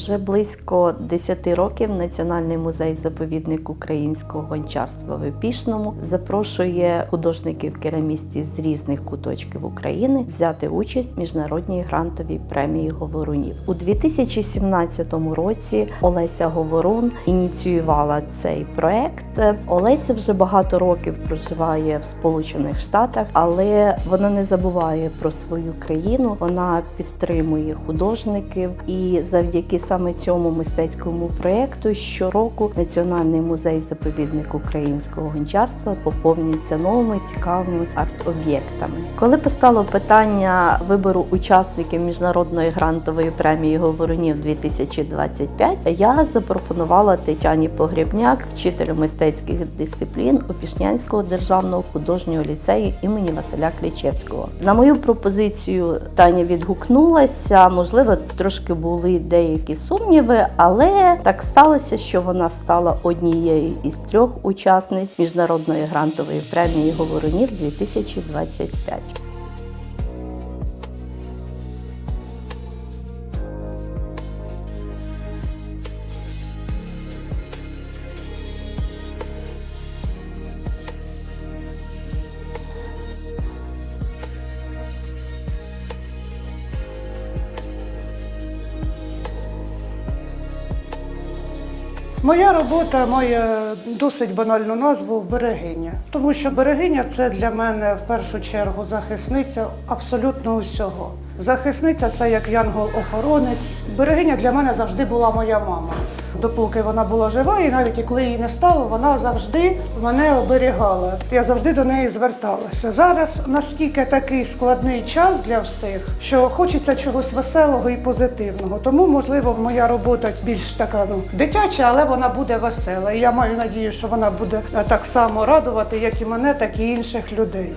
Вже близько 10 років Національний музей заповідник українського гончарства в Епішному запрошує художників керамістів з різних куточків України взяти участь в міжнародній грантовій премії Говорунів. У 2017 році Олеся Говорун ініціювала цей проект. Олеся вже багато років проживає в Сполучених Штатах, але вона не забуває про свою країну. Вона підтримує художників і завдяки саме цьому мистецькому проєкту щороку Національний музей заповідник українського гончарства поповнюється новими цікавими арт-об'єктами. Коли постало питання вибору учасників міжнародної грантової премії Говорунів 2025, я запропонувала Тетяні Погребняк, вчителю мистецьких дисциплін Опішнянського державного художнього ліцею імені Василя Клічевського. На мою пропозицію Таня відгукнулася. Можливо, трошки були деякі сумніви, але так сталося, що вона стала однією із трьох учасниць міжнародної грантової премії Говорунів 2025. Моя робота має досить банальну назву берегиня, тому що берегиня це для мене в першу чергу захисниця абсолютно усього. Захисниця це як янгол-охоронець. Берегиня для мене завжди була моя мама. Допоки вона була жива, і навіть коли її не стало, вона завжди мене оберігала. Я завжди до неї зверталася. Зараз наскільки такий складний час для всіх, що хочеться чогось веселого і позитивного. Тому, можливо, моя робота більш така ну дитяча, але вона буде весела. І я маю надію, що вона буде е, так само радувати, як і мене, так і інших людей.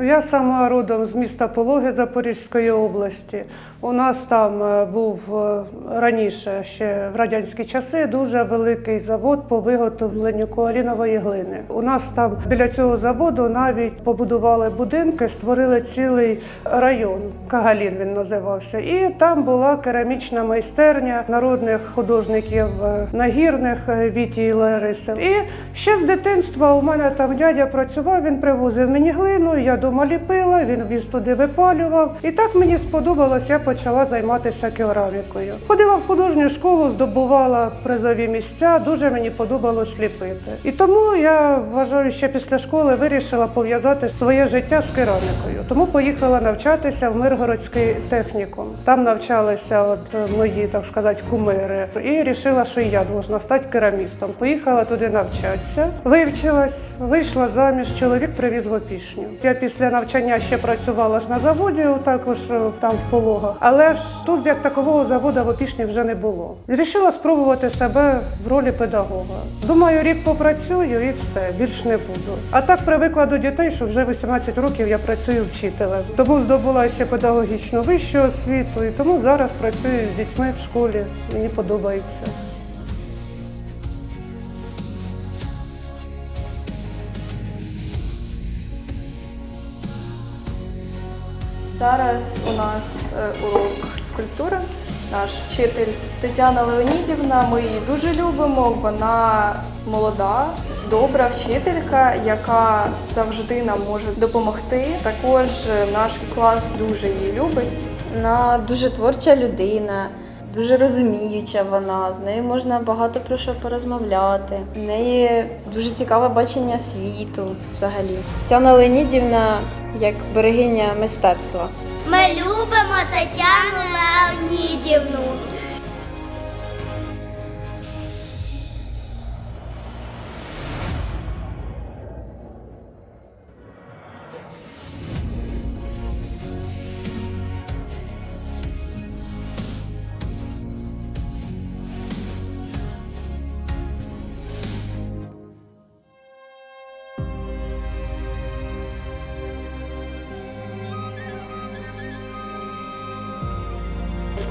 Я сама родом з міста Пологи Запорізької області. У нас там е, був е, раніше, ще в радянські часи, дуже великий завод по виготовленню коалінової глини. У нас там біля цього заводу навіть побудували будинки, створили цілий район. Кагалін він називався. І там була керамічна майстерня народних художників е, нагірних Віті і. І ще з дитинства у мене там дядя працював, він привозив мені глину, я дома ліпила, він віз туди випалював. І так мені сподобалось, я почала займатися керамікою. Ходила в художню школу, здобувала призові місця, дуже мені подобалось ліпити. І тому я вважаю, ще після школи вирішила пов'язати своє життя з керамікою. Тому поїхала навчатися в Миргородський технікум. Там навчалися от мої, так сказати, кумири. І вирішила, що я должна стати керамістом. Поїхала туди навчатися, вивчилась, вийшла заміж. Чоловік привіз в опішню. Я після навчання ще працювала ж на заводі, також е, там в пологах. Але ж тут як такового заводу в опішні вже не було. Рішила спробувати себе в ролі педагога. Думаю, рік попрацюю і все, більш не буду. А так привикла до дітей, що вже 18 років я працюю вчителем. Тому здобула ще педагогічну вищу освіту, і тому зараз працюю з дітьми в школі. Мені подобається. Зараз у нас е, урок скульптури. Наш вчитель Тетяна Леонідівна. Ми її дуже любимо. Вона молода, добра вчителька, яка завжди нам може допомогти. Також е, наш клас дуже її любить. Вона дуже творча людина, дуже розуміюча вона. З нею можна багато про що порозмовляти. В неї дуже цікаве бачення світу взагалі. Тетяна Леонідівна як берегиня мистецтва. Ми любимо Тетяну Леонідівну.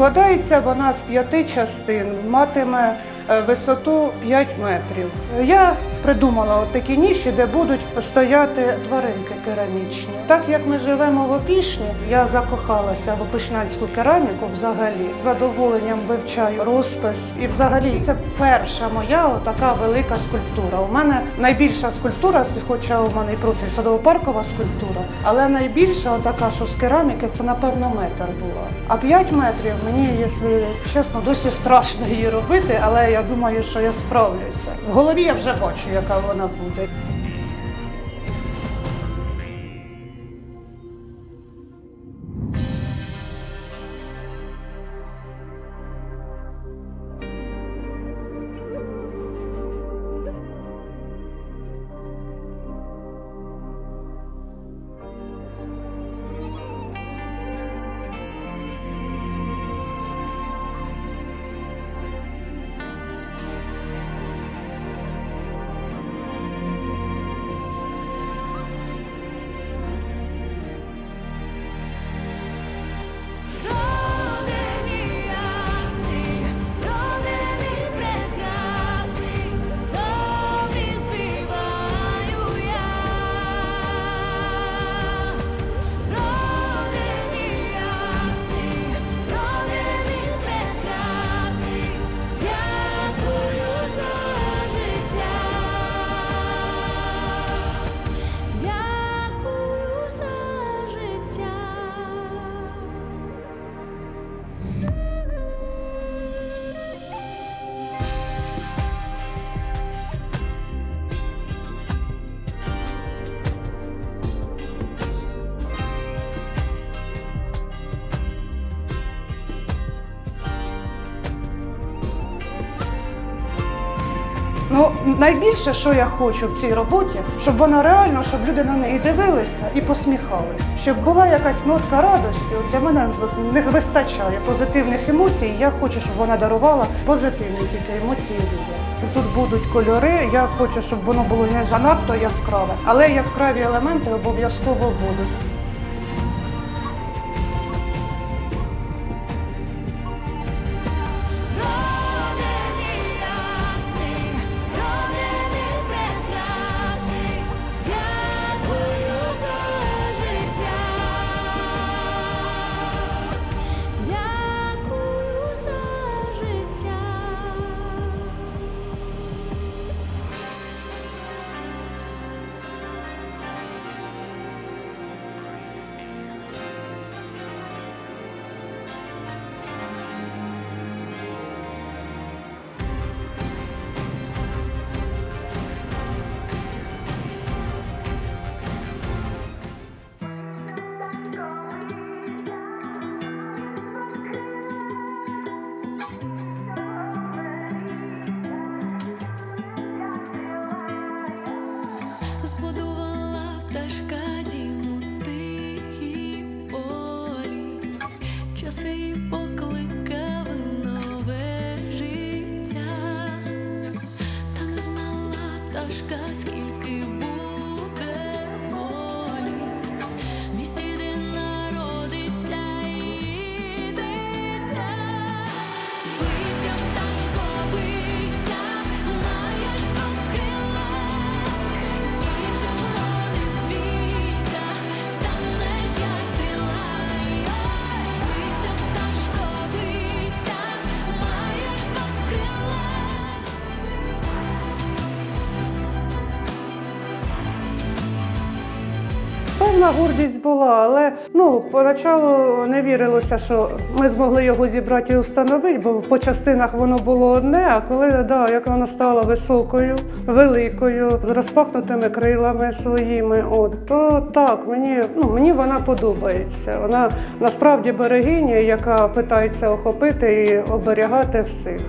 Складається вона з п'яти частин, матиме е, висоту 5 метрів. Я придумала от такі ніші, де будуть стояти тваринки керамічні. Так як ми живемо в Опішні, я закохалася в опішнянську кераміку взагалі. З задоволенням вивчаю розпис. І взагалі це перша моя така велика скульптура. У мене найбільша скульптура, хоча у мене і профіль садово-паркова скульптура, але найбільша така, що з кераміки, це напевно метр була. А 5 метрів мені, якщо чесно, досі страшно її робити, але я думаю, що я справлюся. В голові я вже бачу, яка вона буде. Роде Ну, найбільше, що я хочу в цій роботі, щоб вона реально, щоб люди на неї дивилися і посміхались. Щоб була якась нотка радості. От для мене не вистачає позитивних емоцій. Я хочу, щоб вона дарувала позитивні тільки емоції людям. Тут будуть кольори. Я хочу, щоб воно було не занадто яскраве, але яскраві елементи обов'язково будуть. Збудувала пташка Певна гордість була, але ну поначалу не вірилося, що ми змогли його зібрати і встановити, бо по частинах воно було одне. А коли да, як вона стала високою, великою, з розпахнутими крилами своїми, от то так мені ну мені вона подобається. Вона насправді берегиня, яка питається охопити і оберігати всіх.